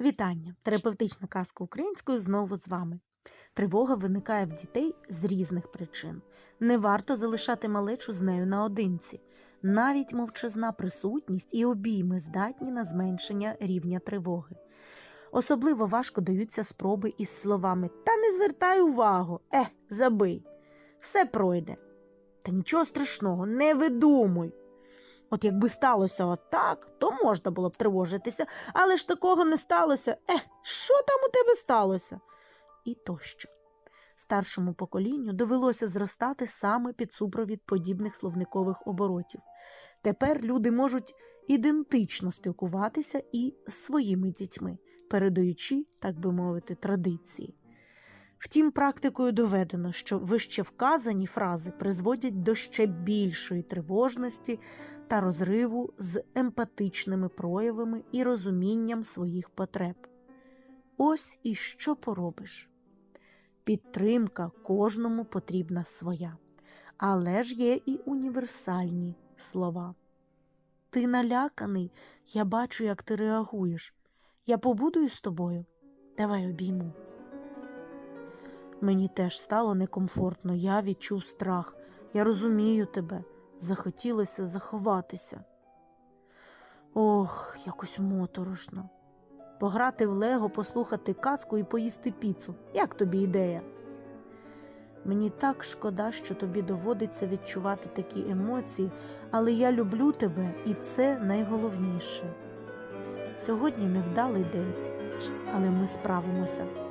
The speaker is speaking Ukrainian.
Вітання! Терапевтична казка українською знову з вами. Тривога виникає в дітей з різних причин. Не варто залишати малечу з нею наодинці. Навіть мовчазна присутність і обійми здатні на зменшення рівня тривоги. Особливо важко даються спроби із словами Та не звертай увагу, ех, забий. Все пройде. Та нічого страшного, не видумуй. От якби сталося отак, то можна було б тривожитися, але ж такого не сталося. Е, що там у тебе сталося? І тощо. Старшому поколінню довелося зростати саме під супровід подібних словникових оборотів. Тепер люди можуть ідентично спілкуватися і з своїми дітьми, передаючи, так би мовити, традиції. Втім, практикою доведено, що вище вказані фрази призводять до ще більшої тривожності та розриву з емпатичними проявами і розумінням своїх потреб. Ось і що поробиш. Підтримка кожному потрібна своя, але ж є і універсальні слова. Ти наляканий, я бачу, як ти реагуєш. Я побуду із тобою. Давай обійму. Мені теж стало некомфортно, я відчув страх. Я розумію тебе. Захотілося заховатися. Ох, якось моторошно. Пограти в Лего, послухати казку і поїсти піцу. Як тобі ідея? Мені так шкода, що тобі доводиться відчувати такі емоції, але я люблю тебе, і це найголовніше. Сьогодні невдалий день, але ми справимося.